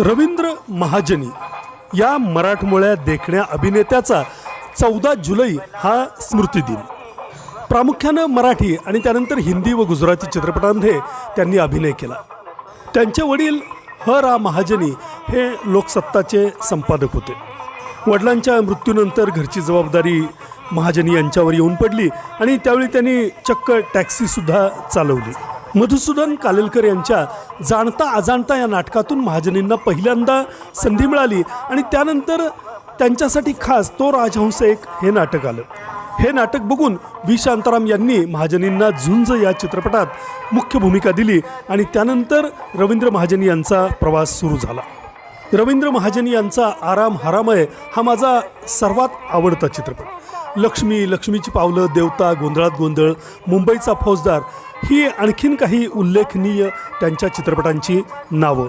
रवींद्र महाजनी या मराठमोळ्या देखण्या अभिनेत्याचा चौदा जुलै हा स्मृतिदिन प्रामुख्यानं मराठी आणि त्यानंतर हिंदी व गुजराती चित्रपटांमध्ये त्यांनी अभिनय केला. त्यांचे वडील ह. रा. महाजनी हे लोकसत्ताचे संपादक होते. वडिलांच्या मृत्यूनंतर घरची जबाबदारी महाजनी यांच्यावर येऊन पडली आणि त्यावेळी त्यांनी चक्क टॅक्सीसुद्धा चालवली. मधुसूदन कालेलकर यांच्या जाणता अजाणता या नाटकातून महाजनींना पहिल्यांदा संधी मिळाली आणि त्यानंतर त्यांच्यासाठी खास तो राजहंस एक हे नाटक आलं. हे नाटक बघून व्ही. शांताराम यांनी महाजनींना झुंज या चित्रपटात मुख्य भूमिका दिली आणि त्यानंतर रवींद्र महाजनी यांचा प्रवास सुरू झाला. रवींद्र महाजन यांचा आराम हरामय हा माझा सर्वात आवडता चित्रपट. लक्ष्मी लक्ष्मीची पावलं देवता गोंधळात गोंधळ मुंबईचा फौजदार ही आणखीन काही उल्लेखनीय त्यांच्या चित्रपटांची नावं.